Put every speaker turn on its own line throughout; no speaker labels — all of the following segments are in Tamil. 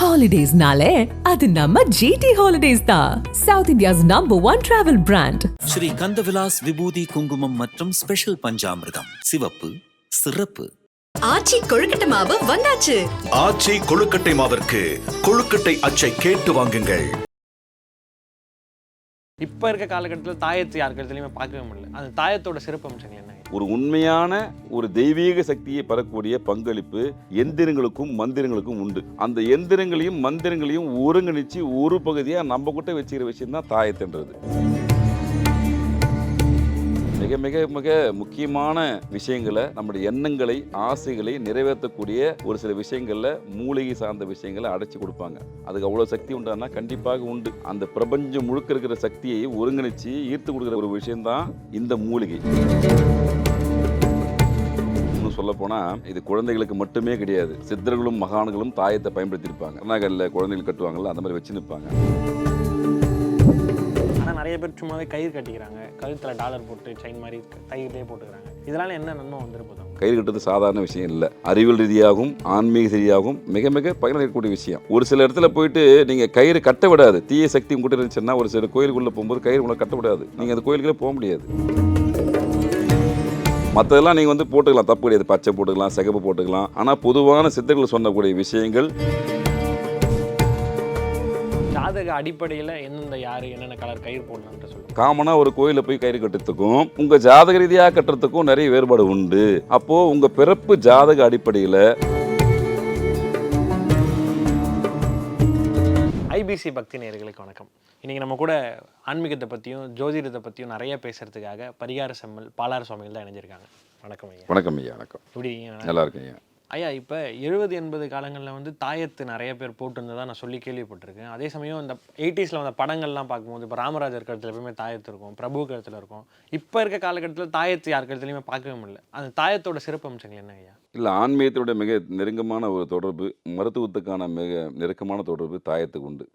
ஹாலிடேஸ்னாலே அது நம்ம ஜிடி ஹாலிடேஸ் தான் south India's number one travel brand
Shri Kandavilas விபூதி குங்குமம் மற்றும் ஸ்பெஷல் பஞ்சாமிர்தம். சிவப்பு சிறப்பு.
ஆச்சி கொழுக்கட்டை மாவு வந்தாச்சு.
ஆச்சி கொழுக்கட்டை மாவிற்கு கொழுக்கட்டை அச்சை கேட்டு வாங்குங்கள்.
இப்போ இருக்க காலகட்டத்தில் தாயத்து யார் கழுத்துலையுமே பார்க்கவே முடியல. அந்த தாயத்தோட சிறப்பு அம்சங்கள் என்ன?
ஒரு உண்மையான ஒரு தெய்வீக சக்தியை பெறக்கூடிய பங்களிப்பு எந்திரங்களுக்கும் மந்திரங்களுக்கும் உண்டு. அந்த எந்திரங்களையும் மந்திரங்களையும் ஒருங்கிணைச்சு ஒரு பகுதியாக நம்ம கிட்ட வச்சுக்கிற விஷயம் தான் தாயத்தின்றது. மிக மிக மிக முக்கியமான விஷயங்களை நம்முடைய எண்ணங்களை ஆசைகளை நிறைவேற்றக்கூடிய ஒரு சில விஷயங்களில் மூலிகை சார்ந்த விஷயங்களை அடைச்சி கொடுப்பாங்க. அதுக்கு அவ்வளோ சக்தி உண்டானா கண்டிப்பாக உண்டு. அந்த பிரபஞ்சம் முழுக்க இருக்கிற சக்தியை ஒருங்கிணைச்சு ஈர்த்து கொடுக்குற ஒரு விஷயம்தான் இந்த மூலிகை. இன்னும் சொல்ல போனா இது குழந்தைகளுக்கு மட்டுமே கிடையாது. சித்தர்களும் மகான்களும் தாயத்தை பயன்படுத்தியிருப்பாங்க. கர்நாகரில் குழந்தைகள் கட்டுவாங்கல்ல அந்த மாதிரி வச்சு நிற்பாங்க.
நிறைய பேர் சும்மாவே கயிறு கட்டிக்கிறாங்க. கழுத்தில் டாலர் போட்டு செயின் மாதிரி தையிலே போட்டுக்கிறாங்க. இதனால் என்ன நன்மை வந்துருப்போம்
கயிறு கட்டுறது சாதாரண விஷயம் இல்லை. அறிவியல் ரீதியாகவும் ஆன்மீக ரீதியாகவும் மிக மிக பயனளிக்கக்கூடிய விஷயம். ஒரு சில இடத்துல போயிட்டு நீங்கள் கயிறு கட்ட விடாது. தீய சக்தி உங்ககிட்ட இருந்துச்சுன்னா ஒரு சில கோயிலுக்குள்ளே போகும்போது கயிறு உங்களை கட்ட விடாது. நீங்கள் அந்த கோயிலுக்குள்ளே போக முடியாது. மற்றதெல்லாம் நீங்கள் வந்து போட்டுக்கலாம். தப்பு கிடையாது. பச்சை போட்டுக்கலாம் சிகப்பு போட்டுக்கலாம். ஆனால் பொதுவான சித்தர்கள் சொன்னக்கூடிய விஷயங்கள்
ஜாதக அடிப்படையில் எந்தெந்த யார் என்னென்ன கலர் கயிறு போடலான்ட்டு சொல்லுவாங்க
காமனாக ஒரு கோயிலில் போய் கயிறு கட்டுறதுக்கும் உங்கள் ஜாதக ரீதியாக கட்டுறதுக்கும் நிறைய வேறுபாடு உண்டு. அப்போது உங்கள் பிறப்பு ஜாதக அடிப்படையில்
ஐபிசி பக்தி நேயர்களுக்கு வணக்கம். இன்றைக்கி நம்ம கூட ஆன்மீகத்தை பற்றியும் ஜோதிடத்தை பற்றியும் நிறைய பேசுறதுக்காக பரிகார செம்மல் பாலார் சுவாமிகள் தான் இணைஞ்சிருக்காங்க. வணக்கம் ஐயா.
வணக்கம் ஐயா வணக்கம்.
எப்படி இருக்கீங்க?
நல்லா இருக்கேன் ஐயா
இப்போ எழுபது எண்பது காலங்களில் வந்து தாயத்து நிறைய பேர் போட்டிருந்ததா நான் சொல்லி கேள்விப்பட்டிருக்கேன். அதே சமயம் இந்த எயிட்டிஸில் வந்த படங்கள்லாம் பார்க்கும்போது இப்போ ராமராஜர் கருத்தில் எப்பவுமே தாயத்து இருக்கும் பிரபு கழுத்தில் இருக்கும். இப்போ இருக்க காலகட்டத்தில் தாயத்து யார் கருத்துலையுமே பார்க்கவே முடியல. அந்த தாயத்தோட சிறப்பு அம்சங்கள் என்ன ஐயா?
இல்லை ஆன்மீகத்தோட மிக நெருங்கமான ஒரு தொடர்பு மருத்துவத்துக்கான மிக நெருக்கமான தொடர்பு தாயத்துக்கு உண்டு.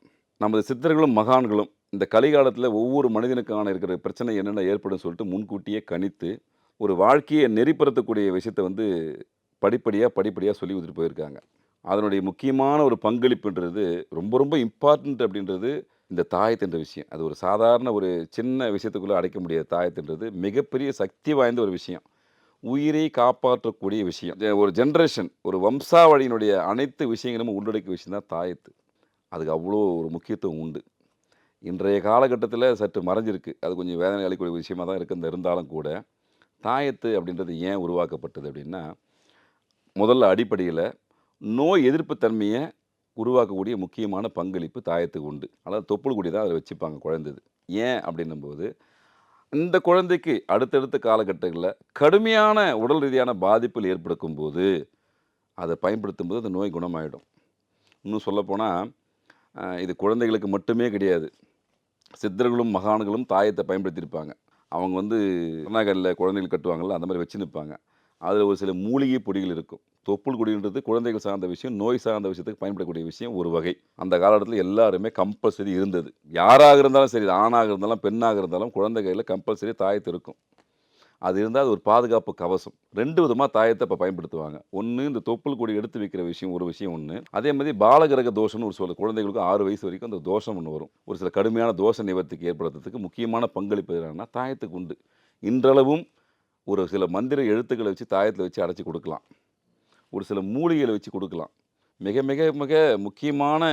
நமது சித்தர்களும் மகான்களும் இந்த கலிகாலத்தில் ஒவ்வொரு மனிதனுக்கான இருக்கிற பிரச்சனை என்னென்ன ஏற்படும் சொல்லிட்டு முன்கூட்டியே கணித்து ஒரு வாழ்க்கையை நெறிப்படுத்தக்கூடிய விஷயத்தை வந்து படிப்படியாக படிப்படியாக சொல்லி கொடுத்துட்டு போயிருக்காங்க. அதனுடைய முக்கியமான ஒரு பங்களிப்புன்றது ரொம்ப ரொம்ப இம்பார்ட்டண்ட் அப்படின்றது இந்த தாயத்துன்ற விஷயம். அது ஒரு சாதாரண ஒரு சின்ன விஷயத்துக்குள்ளே அடைக்க முடியாத தாயத்துன்றது மிகப்பெரிய சக்தி வாய்ந்த ஒரு விஷயம். உயிரை காப்பாற்றக்கூடிய விஷயம். ஒரு ஜென்ரேஷன் ஒரு வம்சாவழியினுடைய அனைத்து விஷயங்களும் உள்ளடக்கிய விஷயம் தான் தாயத்து அதுக்கு அவ்வளோ ஒரு முக்கியத்துவம் உண்டு. இன்றைய காலகட்டத்தில் சற்று மறைஞ்சிருக்கு. அது கொஞ்சம் வேதனை அளிக்கக்கூடிய விஷயமா தான் இருக்குது இருந்தாலும் கூட தாயத்து அப்படின்றது ஏன் உருவாக்கப்பட்டது அப்படின்னா முதல்ல அடிப்படையில் நோய் எதிர்ப்பு தன்மையை உருவாக்கக்கூடிய முக்கியமான பங்களிப்பு தாயத்துக்கு உண்டு. அதாவது தொப்புள் குடி தான் அதில் வச்சுப்பாங்க குழந்தைது. ஏன் அப்படின்னும்போது இந்த குழந்தைக்கு அடுத்தடுத்த காலகட்டங்களில் கடுமையான உடல் ரீதியான பாதிப்புகள் ஏற்படுத்தும் போது அதை பயன்படுத்தும் போது அந்த நோய் குணமாயிடும். இன்னும் சொல்லப்போனால் இது குழந்தைகளுக்கு மட்டுமே கிடையாது. சித்தர்களும் மகான்களும் தாயத்தை பயன்படுத்தியிருப்பாங்க. அவங்க வந்து கர்நாகரில் குழந்தைகள் கட்டுவாங்கள்ல அந்த மாதிரி வச்சு நிற்பாங்க அதில் ஒரு சில மூலிகை பொடிகள் இருக்கும். தொப்புள் குடின்றது குழந்தைகள் சார்ந்த விஷயம் நோய் சார்ந்த விஷயத்துக்கு பயன்படக்கூடிய விஷயம் ஒரு வகை. அந்த காலகட்டத்தில் எல்லாருமே கம்பல்சரி இருந்தது. யாராக இருந்தாலும் சரி ஆணாக இருந்தாலும் பெண்ணாக இருந்தாலும் குழந்தை கையில் கம்பல்சரி தாயத்து இருக்கும். அது இருந்தால் அது ஒரு பாதுகாப்பு கவசம். ரெண்டு விதமாக தாயத்தை இப்போ பயன்படுத்துவாங்க. ஒன்று இந்த தொப்புள் கொடி எடுத்து வைக்கிற விஷயம் ஒரு விஷயம் ஒன்று அதே மாதிரி பாலகிரக தோஷம்னு ஒரு சொல்ல குழந்தைகளுக்கு ஆறு வயசு வரைக்கும் அந்த தோஷம் ஒன்று வரும். ஒரு சில கடுமையான தோஷ நிவர்த்திக்கு ஏற்படுத்துறதுக்கு முக்கியமான பங்களிப்பு என்னன்னா தாயத்துக்கு உண்டு. இன்றளவும் ஒரு சில மந்திர எழுத்துக்களை வச்சு தாயத்தில் வச்சு அடைச்சி கொடுக்கலாம். ஒரு சில மூலிகைகளை வச்சு கொடுக்கலாம். மிக மிக மிக முக்கியமான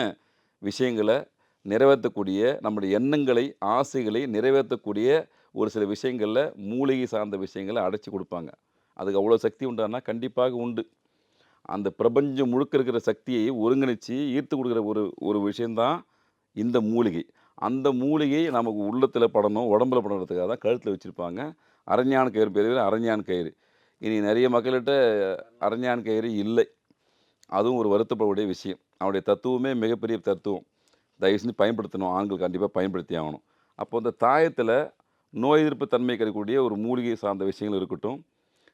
விஷயங்களை நிறைவேற்றக்கூடிய நம்முடைய எண்ணங்களை ஆசைகளை நிறைவேற்றக்கூடிய ஒரு சில விஷயங்களில் மூலிகை சார்ந்த விஷயங்களை அடைச்சி கொடுப்பாங்க. அதுக்கு அவ்வளோ சக்தி உண்டானா கண்டிப்பாக உண்டு. அந்த பிரபஞ்சம் முழுக்க இருக்கிற சக்தியை ஒருங்கிணைச்சு ஈர்த்து கொடுக்குற ஒரு ஒரு விஷயந்தான் இந்த மூலிகை. அந்த மூலிகை நமக்கு உள்ளத்தில் படணும் உடம்புல படணுறதுக்காக தான் கழுத்தில் வச்சுருப்பாங்க. அரஞ்ஞான் கயிறு பேர் அரஞ்ஞான் கயிறு. இனி நிறைய மக்கள்கிட்ட அரஞ்ஞான் கயிறு இல்லை. அதுவும் ஒரு வருத்தப்படக்கூடிய விஷயம். அவனுடைய தத்துவமே மிகப்பெரிய தத்துவம். தயவு செஞ்சு பயன்படுத்தணும். ஆண்கள் கண்டிப்பாக பயன்படுத்தி ஆகணும். அப்போ அந்த தாயத்தில் நோய் எதிர்ப்பு தன்மை கிடைக்கக்கூடிய ஒரு மூலிகை சார்ந்த விஷயங்கள் இருக்கட்டும்.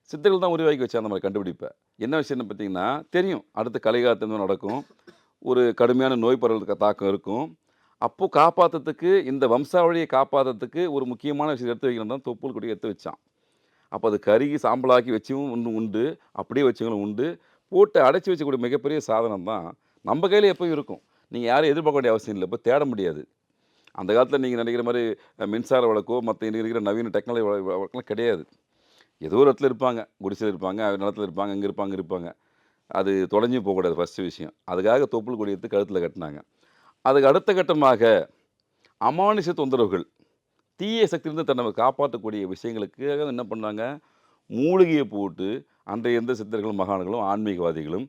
சித்தர்கள் தான் உருவாக்கி வச்சா அந்த மாதிரி கண்டுபிடிப்பை. என்ன விஷயம்னு பார்த்தீங்கன்னா தெரியும். அடுத்த கலைகாலத்தில் நடக்கும். ஒரு கடுமையான நோய் பரவலுக்கு தாக்கம் இருக்கும். அப்போது காப்பாற்றுறதுக்கு இந்த வம்சாவளியை காப்பாற்றுறதுக்கு ஒரு முக்கியமான விஷயம் எடுத்து வைக்கணும் தான் தொப்புள் கொடி எடுத்து வச்சான். அப்போ அது கருகி சாம்பலாக்கி வச்சும் ஒன்று உண்டு அப்படியே வச்சவங்களும் உண்டு. போட்டு அடைச்சி வச்சக்கூடிய மிகப்பெரிய சாதனம் தான் நம்ம கையில் எப்போயும் இருக்கும். நீங்கள் யாரும் எதிர்பார்க்க வேண்டிய அவசியம் இல்லை இப்போ தேட முடியாது. அந்த காலத்தில் நீங்கள் நினைக்கிற மாதிரி மின்சார வழக்கோ மற்ற இருக்கிற நவீன டெக்னாலஜி வழக்கெல்லாம் கிடையாது. ஏதோ ஒரு இடத்துல இருப்பாங்க குடிசையில் இருப்பாங்க நிலத்தில் இருப்பாங்க இங்கே இருப்பாங்க இருப்பாங்க. அது தொலைஞ்சு போகக்கூடாது ஃபஸ்ட்டு விஷயம். அதுக்காக தொப்புள் கொடி எடுத்து கழுத்தில் கட்டினாங்க. அதுக்கு அடுத்த கட்டமாக அமானுஷ தொந்தரவுகள் தீய சக்தியிலிருந்து தன்னை காப்பாற்றக்கூடிய விஷயங்களுக்காக என்ன பண்ணாங்க? மூலிகையை போட்டு அன்றைய எந்த சித்தர்களும் மகான்களும் ஆன்மீகவாதிகளும்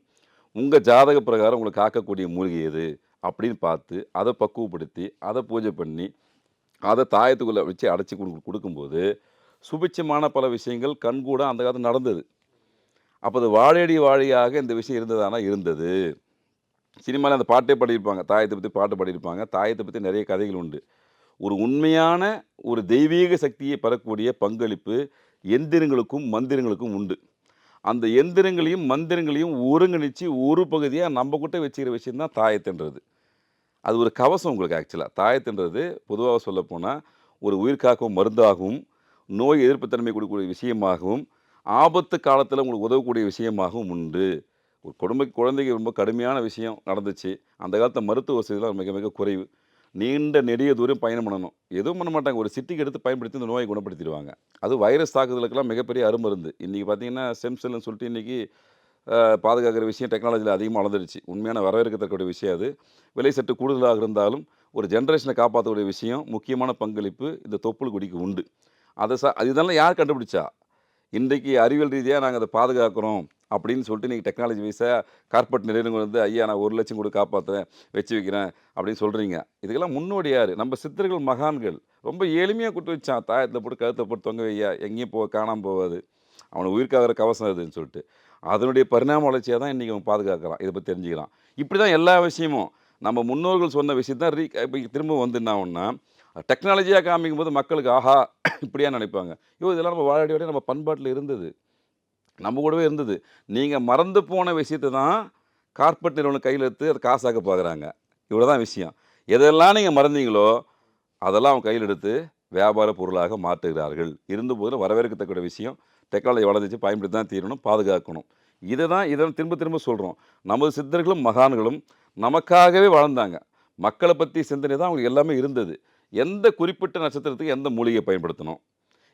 உங்கள் ஜாதக பிரகாரம் உங்களை காக்கக்கூடிய மூலிகை எது? அப்படின்னு பார்த்து அதை பக்குவப்படுத்தி அதை பூஜை பண்ணி அதை தாயத்துக்குள்ளே வச்சு அடைச்சி கொடு கொடுக்கும்போது சுபிட்சமான பல விஷயங்கள் கண்கூட அந்த காலத்தில் நடந்தது. அப்போ அது வாழையடி வாழையாக இந்த விஷயம் இருந்ததானா? இருந்தது. சினிமாவில் அந்த பாட்டே பாடியிருப்பாங்க. தாயத்தை பற்றி பாட்டு பாடியிருப்பாங்க. தாயத்தை பற்றி நிறைய கதைகள் உண்டு. ஒரு உண்மையான ஒரு தெய்வீக சக்தியை பெறக்கூடிய பங்களிப்பு எந்திரங்களுக்கும் மந்திரங்களுக்கும் உண்டு. அந்த எந்திரங்களையும் மந்திரங்களையும் ஒருங்கிணைச்சு ஒரு பகுதியாக நம்ம கிட்ட வச்சுக்கிற விஷயந்தான் தாயத்துன்றது. அது ஒரு கவசம் உங்களுக்கு ஆக்சுவலாக தாயத்துன்றது பொதுவாக சொல்லப்போனால் ஒரு உயிர்காக்கும் மருந்தாகவும் நோய் எதிர்ப்புத்தன்மை கொடுக்கக்கூடிய விஷயமாகவும் ஆபத்து காலத்தில் உங்களுக்கு உதவக்கூடிய விஷயமாகவும் உண்டு. ஒரு குடும்ப குழந்தைக்கு ரொம்ப கடுமையான விஷயம் நடந்துச்சு. அந்த காலத்தில் மருத்துவ வசதிலாம் மிக மிக குறைவு. நீண்ட நெடிய தூரம் பயணம் பண்ணணும். எதுவும் பண்ண மாட்டாங்க. ஒரு சிட்டிக்கு எடுத்து பயன்படுத்தி இந்த நோயை குணப்படுத்திடுவாங்க. அது வைரஸ் தாக்குதலுக்கெல்லாம் மிகப்பெரிய அருமருந்து. இன்றைக்கி பார்த்தீங்கன்னா ஸ்டெம் செல்லுன்னு சொல்லிட்டு இன்றைக்கி பாதுகாக்கிற விஷயம் டெக்னாலஜியில் அதிகமாக வளர்ந்துருச்சு உண்மையான வரவேற்கத்தக்கூடிய விஷயம் அது. விலை சற்று கூடுதலாக இருந்தாலும் ஒரு ஜென்ரேஷனை காப்பாற்றக்கூடிய விஷயம் முக்கியமான பங்களிப்பு இந்த தொப்புள் கொடிக்கு உண்டு. அதை ச இதெல்லாம் யார் கண்டுபிடிச்சா? இன்றைக்கு அறிவியல் ரீதியாக நாங்கள் அதை பாதுகாக்கிறோம். அப்படின்னு சொல்லிட்டு நீங்கள் டெக்னாலஜி வைஸாக கார்பரேட் நிறுவனங்கள் வந்து ஐயா நான் ஒரு லட்சம் கூட காப்பாற்றுறேன் வச்சு வைக்கிறேன் அப்படின்னு சொல்கிறீங்க இதுக்கெல்லாம் முன்னோடி யார் நம்ம சித்தர்கள் மகான்கள். ரொம்ப எளிமையாக கொடுத்து வச்சான். தாயத்தில் போட்டு கழுத்தை போட்டு தொங்க வையா எங்கேயும் போக காணாமல் போகாது. அவனை உயிர்க்காகிற கவசம் அதுன்னு சொல்லிட்டு. அதனுடைய பரிணாம வளர்ச்சியாக தான் இன்றைக்கி அவன் பாதுகாக்கிறான். இதை பற்றி தெரிஞ்சுக்கிறான் இப்படி தான் எல்லா விஷயமும். நம்ம முன்னோர்கள் சொன்ன விஷயம் தான் ரீ இப்போ திரும்ப வந்து என்ன ஒன்றா டெக்னாலஜியாக காமிக்கும் போது மக்களுக்கு ஆஹா இப்படியா நினைப்பாங்க. ஐயோ இதெல்லாம் நம்ம வாழடி நம்ம பண்பாட்டில் இருந்தது. நம்ம கூடவே இருந்தது. நீங்கள் மறந்து போன விஷயத்தை தான் கார்பரேட் நிறுவனம் கையில் எடுத்து அதை காசாக்க பார்க்குறாங்க இவ்வளோ தான் விஷயம். எதெல்லாம் நீங்கள் மறந்தீங்களோ அதெல்லாம் அவங்க கையில் எடுத்து வியாபார பொருளாக மாற்றுகிறார்கள். இருந்தபோது வரவேற்கத்தக்க விஷயம். டெக்னாலஜி வளர்ந்துச்சு பயன்படுத்தி தான் தீரணும் பாதுகாக்கணும். இதை தான் இதை திரும்ப திரும்ப சொல்கிறோம் நமது சித்தர்களும் மகான்களும் நமக்காகவே வாழ்ந்தாங்க. மக்களை பற்றி சிந்தனை தான் அவங்களுக்கு எல்லாமே இருந்தது. எந்த குறிப்பிட்ட நட்சத்திரத்துக்கு எந்த மூலிகையை பயன்படுத்தணும்?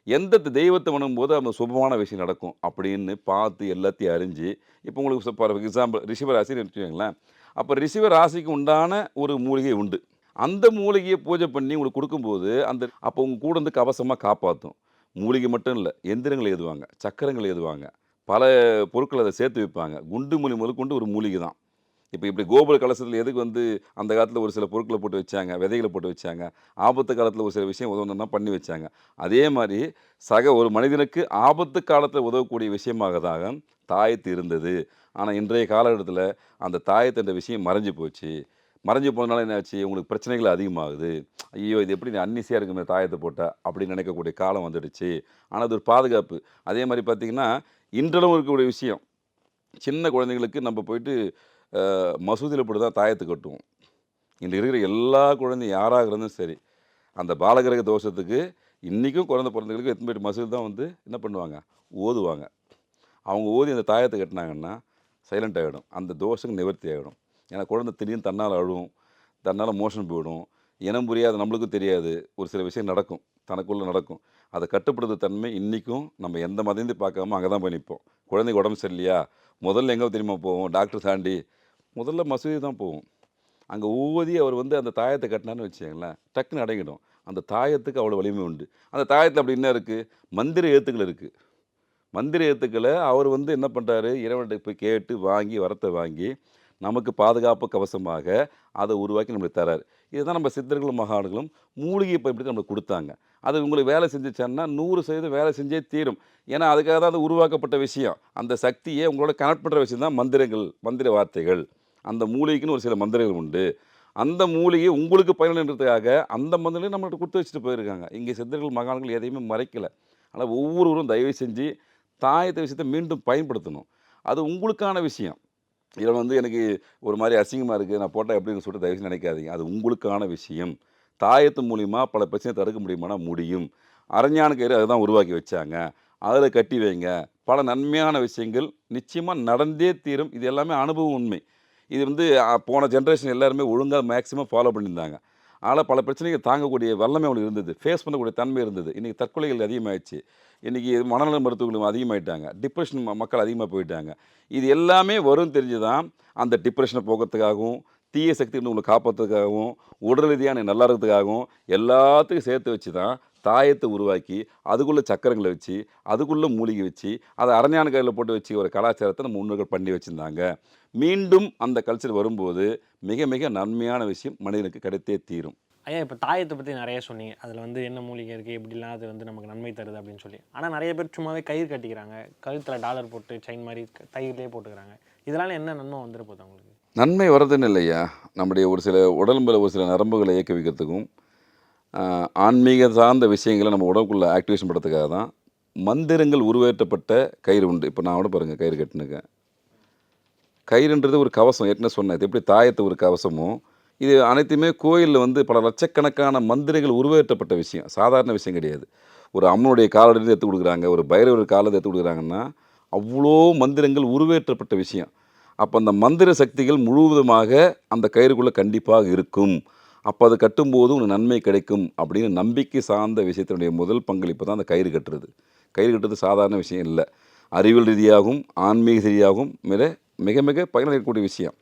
எந்த தெய்வத்தை வணங்கும்போது அந்த சுபமான விஷயம் நடக்கும் அப்படின்னு பார்த்து எல்லாத்தையும் அறிஞ்சு இப்போ உங்களுக்கு ஃபார் எக்ஸாம்பிள் ரிஷிவராசின்னு வச்சுக்கோங்களேன் அப்போ ரிஷிவ ராசிக்கு உண்டான ஒரு மூலிகை உண்டு. அந்த மூலிகையை பூஜை பண்ணி உங்களுக்கு கொடுக்கும்போது அந்த அப்போ உங்கள் கூட வந்து கவசமாக காப்பாற்றும் மூலிகை மட்டும் இல்லை எந்திரங்கள் எழுதுவாங்க சக்கரங்கள் எழுதுவாங்க பல பொருட்களை அதை சேர்த்து வைப்பாங்க. குண்டு மூலி முதல் கொண்டு ஒரு மூலிகை தான். இப்போ இப்படி கோபுர கலசத்தில் எதுக்கு வந்து அந்த காலத்தில் ஒரு சில பொருட்களை போட்டு வச்சாங்க விதைகளை போட்டு வச்சாங்க ஆபத்து காலத்தில் ஒரு சில விஷயம் உதவணும்னா பண்ணி வச்சாங்க. அதே மாதிரி சக ஒரு மனிதனுக்கு ஆபத்து காலத்தில் உதவக்கூடிய விஷயமாகதாக தாயத்து இருந்தது. ஆனால் இன்றைய காலகட்டத்தில் அந்த தாயத்துன்ற விஷயம் மறைஞ்சு போச்சு. மறைஞ்சு போனதுனால என்ன ஆச்சு? உங்களுக்கு பிரச்சனைகள் அதிகமாகுது. ஐயோ இது எப்படி அன்னிசியாக இருக்குமே தாயத்தை போட்டால் அப்படின்னு நினைக்கக்கூடிய காலம் வந்துடுச்சு. ஆனால் அது ஒரு பாதுகாப்பு. அதே மாதிரி பார்த்திங்கன்னா இன்றளவும் இருக்கக்கூடிய விஷயம். சின்ன குழந்தைங்களுக்கு நம்ம போயிட்டு மசூதியில் போட்டு தான் தாயத்தை கட்டுவோம் இன்று இருக்கிற எல்லா குழந்தையும் யாராக இருந்தும் சரி அந்த பாலகிரக தோஷத்துக்கு இன்றைக்கும் குழந்த பிறந்தவங்களுக்கு எத்தனை பேர் மசூதி தான் வந்து என்ன பண்ணுவாங்க? ஓதுவாங்க. அவங்க ஓதி அந்த தாயத்தை கட்டினாங்கன்னா சைலண்ட் ஆகிடும் அந்த தோஷம் நிவர்த்தி ஆகிடும் ஏன்னா குழந்தை திடீர்னு தன்னால் அழுவும் தன்னால் மோஷன் போயிடும். இனம் புரியாத நம்மளுக்கும் தெரியாது. ஒரு சில விஷயம் நடக்கும். தனக்குள்ளே நடக்கும். அதை கட்டுப்படுத்த தன்மை இன்றைக்கும் நம்ம எந்த மதத்தையும் பார்க்காம அங்கே தான் போய் நிற்போம். குழந்தைக்கு உடம்பு சரியில்லையா? முதல்ல எங்கே தெரியுமா போவோம்? டாக்டர் தாண்டி முதல்ல மசூதி தான் போவோம் அங்கே ஊதி அவர் வந்து அந்த தாயத்தை கட்டினான்னு வச்சுக்கோங்களேன் டக்குன்னு அடங்கிடும். அந்த தாயத்துக்கு அவ்வளோ வலிமை உண்டு. அந்த தாயத்தில் அப்படி என்ன இருக்குது மந்திர எழுத்துக்கள் இருக்குது மந்திர எழுத்துக்களை அவர் வந்து என்ன பண்ணுறாரு இறைவன்கிட்ட போய் கேட்டு வாங்கி வரத்தை வாங்கி நமக்கு பாதுகாப்பு கவசமாக அதை உருவாக்கி நம்மளுக்கு தராரு. இதுதான் நம்ம சித்தர்களும் மகான்களும் மூலிகை பயன்படுத்தி நம்மளுக்கு கொடுத்தாங்க. அது உங்களுக்கு வேலை செஞ்சுச்சான்னா நூறு சதவீதம் வேலை செஞ்சே தீரும். ஏன்னா அதுக்காக தான் அது உருவாக்கப்பட்ட விஷயம். அந்த சக்தியை உங்களோட கனெக்ட் பண்ணுற விஷயம் தான் மந்திரங்கள் மந்திர வார்த்தைகள். அந்த மூலிகைக்குன்னு ஒரு சில மந்திரங்கள் உண்டு. அந்த மூலிகை உங்களுக்கு பயனுன்றதுக்காக அந்த மந்திரங்களையும் நம்மள்கிட்ட கொடுத்து வச்சுட்டு போயிருக்காங்க. இங்கே சித்தர்கள் மகான்கள் எதையுமே மறைக்கல. ஆனால் ஒவ்வொருவரும் தயவு செஞ்சு தாயத்தை விஷயத்தை மீண்டும் பயன்படுத்தணும். அது உங்களுக்கான விஷயம். இதில் வந்து எனக்கு ஒரு மாதிரி அசிங்கமாக இருக்குது நான் போட்டால் எப்படின்னு சொல்லிட்டு தயவு நினைக்காதீங்க. அது உங்களுக்கான விஷயம். தாயத்து மூலிமா பல பிரச்சனை தடுக்க முடியுமானா முடியும். அரஞான கயிறு அதுதான் உருவாக்கி வச்சாங்க. அதில் கட்டி வைங்க. பல நன்மையான விஷயங்கள் நிச்சயமாக நடந்தே தீரும். இது எல்லாமே அனுபவம் உண்மை. இது வந்து போன ஜென்ரேஷன் எல்லாருமே ஒழுங்காக மேக்ஸிமம் ஃபாலோ பண்ணியிருந்தாங்க. ஆனால் பல பிரச்சனைகள் தாங்கக்கூடிய வல்லமை அவங்களுக்கு இருந்தது. ஃபேஸ் பண்ணக்கூடிய தன்மை இருந்தது. இன்றைக்கி தற்கொலைகள் அதிகமாகிடுச்சு இன்றைக்கி மனநல மருத்துவர்களும் அதிகமாகிட்டாங்க டிப்ரெஷன் மக்கள் அதிகமாக போயிட்டாங்க. இது எல்லாமே வரும் தெரிஞ்சு தான் அந்த டிப்ரெஷனை போக்கிறதுக்காகவும் தீய சக்தி உங்களை காப்பாற்றுறதுக்காகவும் உடல் ரீதியான நல்லா இருக்கிறதுக்காகவும் எல்லாத்துக்கும் சேர்த்து வச்சு தான் தாயத்தை உருவாக்கி அதுக்குள்ளே சக்கரங்களை வச்சு அதுக்குள்ளே மூலிகை வச்சு அதை அரஞான கையில் போட்டு வச்சு ஒரு கலாச்சாரத்தை நம்ம முன்னோர்கள் பண்ணி வச்சுருந்தாங்க. மீண்டும் அந்த கல்ச்சர் வரும்போது மிக மிக நன்மையான விஷயம் மனிதனுக்கு கிடைத்தே தீரும்.
ஐயா இப்போ தாயத்தை பற்றி நிறைய சொன்னீங்க. அதில் வந்து என்ன மூலிகை இருக்குது எப்படிலாம் அது வந்து நமக்கு நன்மை தருது அப்படின்னு சொல்லி. ஆனால் நிறைய பேர் சும்மாவே கயிறு கட்டிக்கிறாங்க. கழுத்தில் டாலர் போட்டு செயின் மாதிரி தையல்லே போட்டுக்கிறாங்க. இதனால என்ன நன்மை வந்துட போகுது அவங்களுக்கு
நன்மை வர்றதுன்னு இல்லையா? நம்முடைய ஒரு சில உடம்புல ஒரு சில நரம்புகளை இயக்க வைக்கிறதுக்கும் ஆன்மீக சார்ந்த விஷயங்களை நம்ம உடம்புக்குள்ளே ஆக்டிவேஷன் பண்ணுறதுக்காக தான் மந்திரங்கள் உருவேற்றப்பட்ட கயிறு உண்டு. இப்போ நான் கூட பாருங்கள் கயிறு கட்டினுக்கேன் கயிறுன்றது ஒரு கவசம் ஏற்கனவே சொன்னேன். இது எப்படி தாயத்தை ஒரு கவசமோ இது அனைத்துமே கோயிலில் வந்து பல லட்சக்கணக்கான மந்திரங்கள் உருவேற்றப்பட்ட விஷயம். சாதாரண விஷயம் கிடையாது. ஒரு அம்மனுடைய காலடியிருந்து எடுத்து கொடுக்குறாங்க ஒரு பைரவர் காலத்தை எடுத்து கொடுக்குறாங்கன்னா அவ்வளோ மந்திரங்கள் உருவேற்றப்பட்ட விஷயம். அப்போ அந்த மந்திர சக்திகள் முழுவதுமாக அந்த கயிறுக்குள்ளே கண்டிப்பாக இருக்கும். அப்போ அது கட்டும்போது உனக்கு நன்மை கிடைக்கும் அப்படின்னு நம்பிக்கை சார்ந்த விஷயத்தினுடைய முதல் பங்களிப்பு தான் அந்த கயிறு கட்டுறது. கயிறு கட்டுறது சாதாரண விஷயம் இல்லை. அறிவியல் ரீதியாகவும் ஆன்மீக ரீதியாகவும் மிக மிக மிக பயனளிக்கக்கூடிய விஷயம்.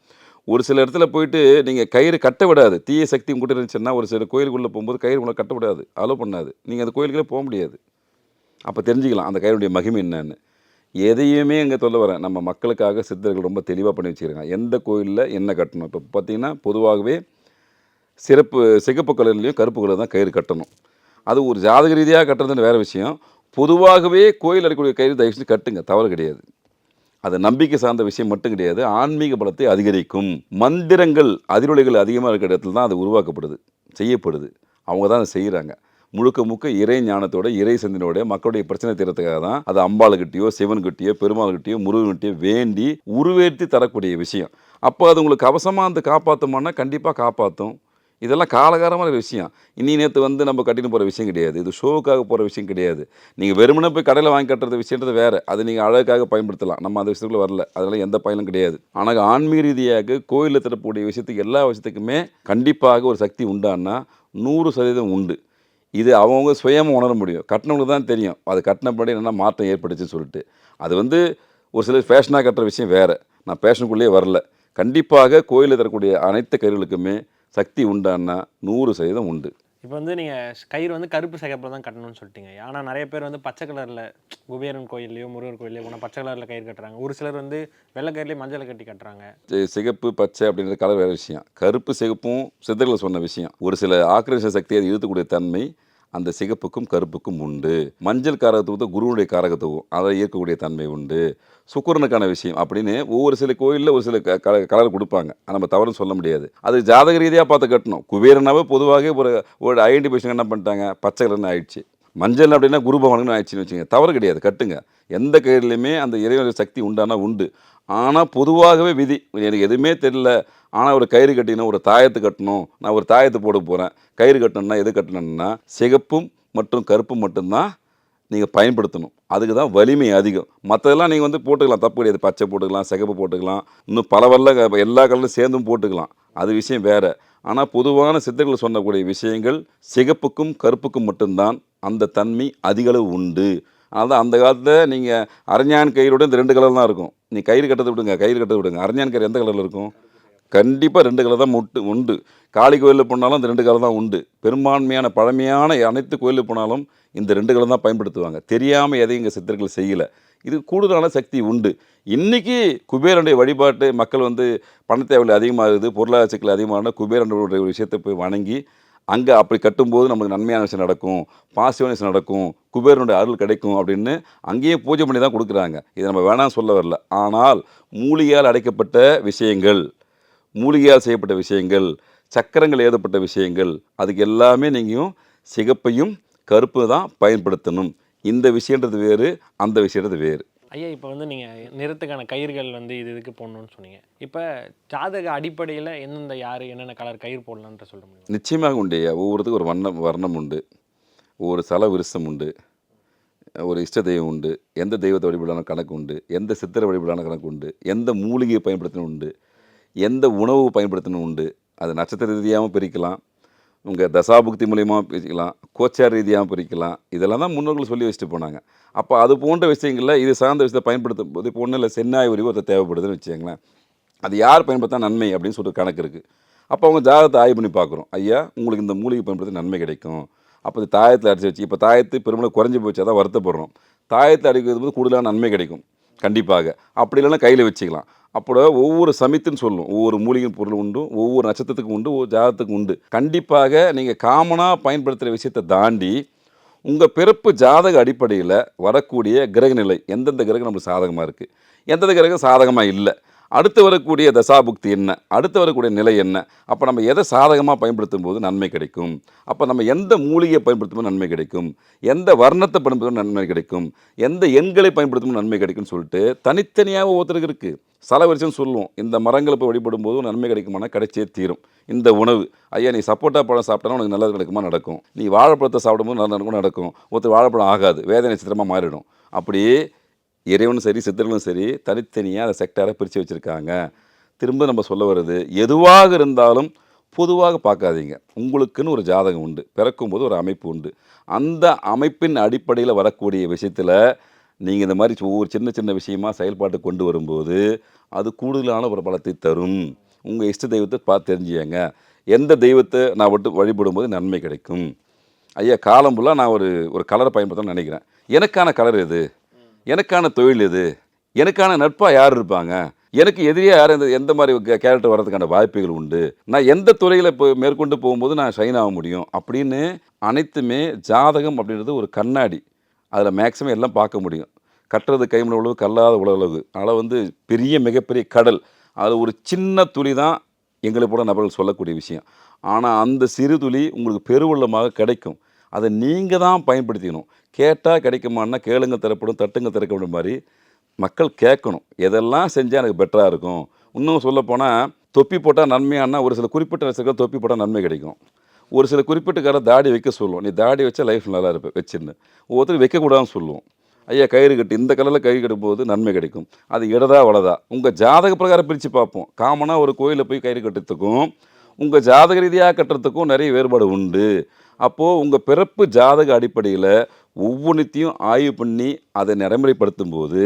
ஒரு சில இடத்துல போயிட்டு நீங்கள் கயிறு கட்ட விடாது. தீய சக்தி உங்கள்கிட்ட இருந்துச்சுன்னா ஒரு சில கோயிலுக்குள்ளே போகும்போது கயிறு உங்களை கட்ட விடாது. அலோ பண்ணாது. நீங்கள் அந்த கோயிலுக்குள்ளே போக முடியாது. அப்போ தெரிஞ்சுக்கலாம் அந்த கயிறுடைய மகிமை என்னன்னு. எதையுமே இங்கே சொல்ல வரேன் நம்ம மக்களுக்காக சித்தர்கள் ரொம்ப தெளிவாக பண்ணி வச்சுருக்காங்க. எந்த கோயிலில் என்ன கட்டணும்? இப்போ பார்த்தீங்கன்னா பொதுவாகவே சிறப்பு சிகப்பு கலர்லேயும் கருப்பு கலர் தான் கயிறு கட்டணும். அது ஒரு ஜாதக ரீதியாக கட்டுறதுன்னு வேறு விஷயம். பொதுவாகவே கோயில் இருக்கக்கூடிய கயிறு தயவு செஞ்சு கட்டுங்க தவறு கிடையாது. அது நம்பிக்கை சார்ந்த விஷயம் மட்டும் கிடையாது. ஆன்மீக பலத்தை அதிகரிக்கும். மந்திரங்கள் அதிரொலிகள் அதிகமாக இருக்கிற இடத்துல தான் அது உருவாக்கப்படுது செய்யப்படுது. அவங்க தான் அதை செய்கிறாங்க முழுக்க முழுக்க இறை ஞானத்தோட இறை சிந்தனையோட மக்களுடைய பிரச்சனை தீரத்துக்காக தான் அது அம்பாளுக்கிட்டேயோ சிவன்கிட்டயோ பெருமாள்கிட்டயோ முருகன்கிட்டயோ வேண்டி உருவேற்றி தரக்கூடிய விஷயம். அப்போ அது உங்களுக்கு அவசமாக வந்து காப்பாற்றுமானா கண்டிப்பாக காப்பாற்றும் இதெல்லாம் காலகாலமான விஷயம். இன்னி நேற்று வந்து நம்ம கட்டின்னு போகிற விஷயம் கிடையாது. இது ஷோவுக்காக போகிற விஷயம் கிடையாது. நீங்கள் வெறுமனே போய் கடையில் வாங்கி கட்டுறது விஷயன்றது வேறு. அது நீங்கள் அழகுக்காக பயன்படுத்தலாம். நம்ம அந்த விஷயத்துக்குள்ள வரல. அதனால் எந்த பயனும் கிடையாது. ஆனால் ஆன்மீக ரீதியாக கோயிலில் தரக்கூடிய விஷயத்துக்கு எல்லா விஷயத்துக்குமே கண்டிப்பாக ஒரு சக்தி உண்டான்னா நூறு சதவீதம் உண்டு. இது அவங்கவுங்க சுயமாக உணர முடியும். கட்டினவங்களுக்கு தான் தெரியும். அது கட்டினபடி என்னென்ன மாற்றம் ஏற்பட்டுச்சுன்னு சொல்லிட்டு. அது வந்து ஒரு சிலர் ஃபேஷனாக கட்டுற விஷயம் வேறு. நான் ஃபேஷனுக்குள்ளேயே வரல. கண்டிப்பாக கோயிலில் தரக்கூடிய அனைத்து கருவிகளுக்குமே சக்தி உண்டான்னா நூறு சதவீதம் உண்டு.
இப்போ வந்து நீங்கள் கயிறு வந்து கருப்பு சிகப்பில் தான் கட்டணும்னு சொல்லிட்டீங்க. ஆனால் நிறைய பேர் வந்து பச்சை கலரில் குபேரன் கோயில்லையோ முருகர் கோயிலையோ போனால் பச்சை கலரில் கயிறு கட்டுறாங்க. ஒரு சிலர் வந்து வெள்ளை கயிறுலேயே மஞ்சள் கட்டி கட்டுறாங்க.
சிகப்பு பச்சை அப்படின்றது கலர் வேறு விஷயம். கருப்பு சிகப்பும் சித்தர்கள் சொன்ன விஷயம். ஒரு சில ஆக்கிரமிஷ சக்தியை அது இழுத்துக்கூடிய தன்மை அந்த சிகப்புக்கும் கருப்புக்கும் உண்டு. மஞ்சள் காரகத்துவம் குருவனுடைய காரகத்துவம் அதை ஈர்க்கக்கூடிய தன்மை உண்டு. சுக்கரனுக்கான விஷயம் அப்படின்னு ஒவ்வொரு சில கோயிலில் ஒரு சில க கலர் கொடுப்பாங்க. நம்ம தவறுன்னு சொல்ல முடியாது. அது ஜாதக ரீதியாக பார்த்து கட்டணும். குபேரனாவே பொதுவாக ஒரு ஒரு ஐடென்டிஃபிகேஷன் என்ன பண்ணிட்டாங்க? பச்சை கலர்னு ஆயிடுச்சு. மஞ்சள் அப்படின்னா குரு ஆயிடுச்சுன்னு வச்சுங்க தவறு கிடையாது. கட்டுங்க. எந்த கயிறுலையுமே அந்த இறைவனுடைய சக்தி உண்டானா உண்டு. ஆனால் பொதுவாகவே விதி. எனக்கு எதுவுமே தெரியல. ஆனால் ஒரு கயிறு கட்டினா ஒரு தாயத்து கட்டணும். நான் ஒரு தாயத்து போட போகிறேன் கயிறு கட்டணும்னா எது கட்டணும்னா சிகப்பும் மற்றும் கருப்பும் மட்டும்தான் நீங்கள் பயன்படுத்தணும். அதுக்கு தான் வலிமை அதிகம். மற்றதெல்லாம் நீங்கள் வந்து போட்டுக்கலாம். தப்பு கிடையாது. பச்சை போட்டுக்கலாம் சிகப்பு போட்டுக்கலாம். இன்னும் பல வரல. எல்லா கலரும் சேர்ந்தும் போட்டுக்கலாம். அது விஷயம் வேறு. ஆனால் பொதுவான சித்தர்கள் சொன்னக்கூடிய விஷயங்கள் சிகப்புக்கும் கருப்புக்கும் மட்டும்தான் அந்த தன்மை அதிகளவு உண்டு. அதனால தான் அந்த காலத்தில் நீங்கள் அரஞ்சான் கயிறோட இந்த ரெண்டு கலர் தான் இருக்கும். நீ கயிறு கட்டத்தை விடுங்க கயிறு கட்டத்தை விடுங்க. அரஞ்சான் கயிறு எந்த கலரில் இருக்கும்? கண்டிப்பாக ரெண்டு கலர் தான் முட்டு உண்டு. காளி கோயிலில் போனாலும் இந்த ரெண்டு கலர் தான் உண்டு. பெரும்பான்மையான பழமையான அனைத்து கோயிலுக்கு போனாலும் இந்த ரெண்டு கலர் தான் பயன்படுத்துவாங்க. தெரியாமல் எதையும் இங்கே சித்தர்கள் செய்யலை. இது கூடுதலான சக்தி உண்டு. இன்றைக்கி குபேரனுடைய வழிபாட்டு மக்கள் வந்து பண தேவைகள் அதிகமாகுது பொருளாதார சிக்கல் அதிகமான குபேரனுடைய விஷயத்தை போய் வணங்கி அங்கே அப்படி கட்டும்போது நமக்கு நன்மையான விஷயம் நடக்கும் பாசிட்டிவான விஷயம் நடக்கும் குபேரனுடைய அருள் கிடைக்கும் அப்படின்னு அங்கேயே பூஜை பண்ணி தான் கொடுக்குறாங்க. இதை நம்ம வேணாம் சொல்ல வரல. ஆனால் மூலிகையால் அடைக்கப்பட்ட விஷயங்கள் மூலிகையால் செய்யப்பட்ட விஷயங்கள் சக்கரங்கள் எழுதப்பட்ட விஷயங்கள் அதுக்கு எல்லாமே நீங்கள் சிகப்பையும் கருப்பு தான் பயன்படுத்தணும். இந்த விஷயன்றது வேறு அந்த விஷயன்றது வேறு.
ஐயா இப்போ வந்து நீங்கள் நிறத்துக்கான கயிறுகள் வந்து இது இதுக்கு போடணும்னு சொன்னீங்க. இப்போ ஜாதக அடிப்படையில் எந்தெந்த யார் என்னென்ன கலர் கயிறு போடலான்ற சொல்ல முடியும்?
நிச்சயமாக உண்டு ஐயா. ஒவ்வொருத்துக்கும் ஒரு வண்ணம் வர்ணம் உண்டு. ஒவ்வொரு சல விருசம் உண்டு. ஒரு இஷ்ட தெய்வம் உண்டு. எந்த தெய்வத்தை வழிபடான கணக்கு உண்டு. எந்த சித்திரை வழிபடான கணக்கு உண்டு. எந்த மூலிகையை பயன்படுத்தணும் உண்டு. எந்த உணவு பயன்படுத்தணும் உண்டு. அது நட்சத்திர ரீதியாகவும் பிரிக்கலாம். உங்கள் தசாபுக்தி மூலியமாக பிரிக்கலாம் கோச்சார் ரீதியாக பிரிக்கலாம். இதெல்லாம் தான் முன்னோர்கள் சொல்லி வச்சுட்டு போனாங்க. அப்போ அது போன்ற விஷயங்களில் இது சார்ந்த விஷயத்தை பயன்படுத்தும் போது இப்போ ஒன்றும் இல்லை சென்னாய் உரிவு ஒருத்தர் தேவைப்படுதுன்னு வச்சுக்கோங்களேன். அது யார் பயன்படுத்தா நன்மை அப்படின்னு சொல்லிட்டு கணக்கு இருக்குது அப்போ அவங்க ஜாதகத்தை ஆய்வு பண்ணி பார்க்குறோம். ஐயா உங்களுக்கு இந்த மூலிகை பயன்படுத்தி நன்மை கிடைக்கும். அப்போ இது தாயத்தில் அடித்து வச்சு இப்போ தாயத்து பெருமளவு குறைஞ்சி போச்சு அதான் வருத்தப்படுறோம். தாயத்தில் அடிக்கிறது போது கூடுதலான நன்மை கிடைக்கும். கண்டிப்பாக. அப்படி இல்லைன்னா கையில் வச்சுக்கலாம். அப்போ ஒவ்வொரு சமித்துன்னு சொல்லும். ஒவ்வொரு மூலிகை பொருள் உண்டு ஒவ்வொரு நட்சத்திரத்துக்கு உண்டு ஒவ்வொரு ஜாதகத்துக்கும் உண்டு. கண்டிப்பாக நீங்கள் காமனாக பயன்படுத்துகிற விஷயத்தை தாண்டி உங்கள் பிறப்பு ஜாதக அடிப்படையில் வரக்கூடிய கிரகநிலை எந்தெந்த கிரகம் நம்மளுக்கு சாதகமாக இருக்குது எந்தெந்த கிரகம் சாதகமாக இல்லை? அடுத்து வரக்கூடிய தசாபுக்தி என்ன? அடுத்து வரக்கூடிய நிலை என்ன? அப்போ நம்ம எதை சாதகமாக பயன்படுத்தும் போது நன்மை கிடைக்கும்? அப்போ நம்ம எந்த மூலிகையை பயன்படுத்தும் போது நன்மை கிடைக்கும்? எந்த வர்ணத்தை பயன்படுத்தும் நன்மை கிடைக்கும்? எந்த எண்களை பயன்படுத்தும் நன்மை கிடைக்கும்னு சொல்லிட்டு தனித்தனியாக ஒவ்வொருத்தருக்கு இருக்குது சில வருஷம் சொல்லுவோம். இந்த மரங்களை போய் வழிபடும் போது நன்மை கிடைக்குமானா கிடைச்சே தீரும். இந்த உணவு ஐயா நீ சப்போட்டா பழம் சாப்பிட்டா உனக்கு நல்லது நடக்குமா? நடக்கும். நீ வாழைப்பழத்தை சாப்பிடும்போது நல்லா நடக்கும்? நடக்கும். ஒருத்தர் வாழைப்பழம் ஆகாது. வேதனை சித்திரமாக மாறிடும். அப்படியே இறைவனும் சரி சித்தர்களும் சரி தனித்தனியாக அதை செக்டாரை பிரித்து வச்சுருக்காங்க. திரும்ப நம்ம சொல்ல வர்றது எதுவாக இருந்தாலும் பொதுவாக பார்க்காதீங்க. உங்களுக்குன்னு ஒரு ஜாதகம் உண்டு. பிறக்கும்போது ஒரு அமைப்பு உண்டு. அந்த அமைப்பின் அடிப்படையில் வரக்கூடிய விஷயத்தில் நீங்கள் இந்த மாதிரி ஒவ்வொரு சின்ன சின்ன விஷயமா செயல்பாட்டு கொண்டு வரும்போது அது கூடுதலான ஒரு பலத்தை தரும். உங்கள் இஷ்ட தெய்வத்தை பார்த்து தெரிஞ்சுக்கங்க. எந்த தெய்வத்தை நான் விட்டு வழிபடும்போது நன்மை கிடைக்கும்? ஐயா காலம் ஃபுல்லாக நான் ஒரு ஒரு கலரை பயன்படுத்தணும்னு நினைக்கிறேன். எனக்கான கலர் எது? எனக்கான தொழில் எது? எனக்கான நட்பாக யார் இருப்பாங்க? எனக்கு எதிரியாக யார் எந்த எந்த மாதிரி கேரக்டர் வர்றதுக்கான வாய்ப்புகள் உண்டு? நான் எந்த துறையில் இப்போ மேற்கொண்டு போகும்போது நான் ஷைன் ஆக முடியும்? அப்படின்னு அனைத்துமே ஜாதகம் அப்படின்றது ஒரு கண்ணாடி. அதில் மேக்ஸிமம் எல்லாம் பார்க்க முடியும். கட்டுறது கைமில் உழவு கல்லாத உலகளவு அதனால் வந்து பெரிய மிகப்பெரிய கடல். அது ஒரு சின்ன துளி தான் எங்களை போல நபர்கள் சொல்லக்கூடிய விஷயம். ஆனால் அந்த சிறு துளி உங்களுக்கு பெருவெள்ளமாக கிடைக்கும். அதை நீங்கள் தான் பயன்படுத்திக்கணும். கேட்டால் கிடைக்குமான்னா கேளுங்க தரப்படும் தட்டுங்க திறக்கப்படும் மாதிரி மக்கள் கேட்கணும். எதெல்லாம் செஞ்சால் எனக்கு பெட்டராக இருக்கும். இன்னும் சொல்லப்போனால் தொப்பி போட்டால் நன்மையானா ஒரு சில குறிப்பிட்ட ரசிகர்கள் தொப்பி போட்டால் நன்மை கிடைக்கும். ஒரு சில குறிப்பிட்ட தாடி வைக்க சொல்லுவோம். நீ தாடி வச்சா லைஃப் நல்லா இருப்ப வச்சுன்னு ஒவ்வொருத்தரும் வைக்கக்கூடாதுன்னு சொல்லுவோம். ஐயா கயிறு கட்டு இந்த கலரில் கயிறு கட்டும்போது நன்மை கிடைக்கும். அது இடதா வலதா? உங்கள் ஜாதக பிரகாரம் பிரித்து பார்ப்போம். காமனாக ஒரு கோயிலில் போய் கயிறு கட்டுறதுக்கும் உங்கள் ஜாதக ரீதியாக கட்டுறதுக்கும் நிறைய வேறுபாடு உண்டு. அப்போது உங்கள் பிறப்பு ஜாதக அடிப்படையில் ஒவ்வொன்றுத்தையும் ஆய்வு பண்ணி அதை நடைமுறைப்படுத்தும் போது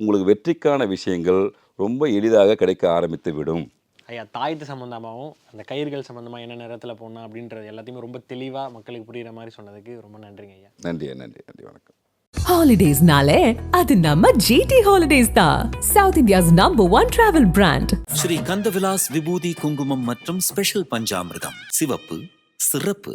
உங்களுக்கு வெற்றிக்கான விஷயங்கள் ரொம்ப எளிதாக கிடைக்க ஆரம்பித்து விடும்.
ஐயா தாயத்து சம்மந்தமாகவும் அந்த கயிறுகள் சம்மந்தமாக என்ன நேரத்தில் போடணும் அப்படின்றது எல்லாத்தையுமே ரொம்ப தெளிவாக மக்களுக்கு புரியுற மாதிரி சொன்னதுக்கு ரொம்ப நன்றிங்க ஐயா.
நன்றி நன்றி நன்றி வணக்கம்.
ஹாலிடேஸ்னாலே அது நம்ம ஜிடி ஹாலிடேஸ் தான். South India's number one travel brand
Shri Kandavilas விபூதி குங்குமம் மற்றும் ஸ்பெஷல் பஞ்சாமிர்தம். சிவப்பு சிறப்பு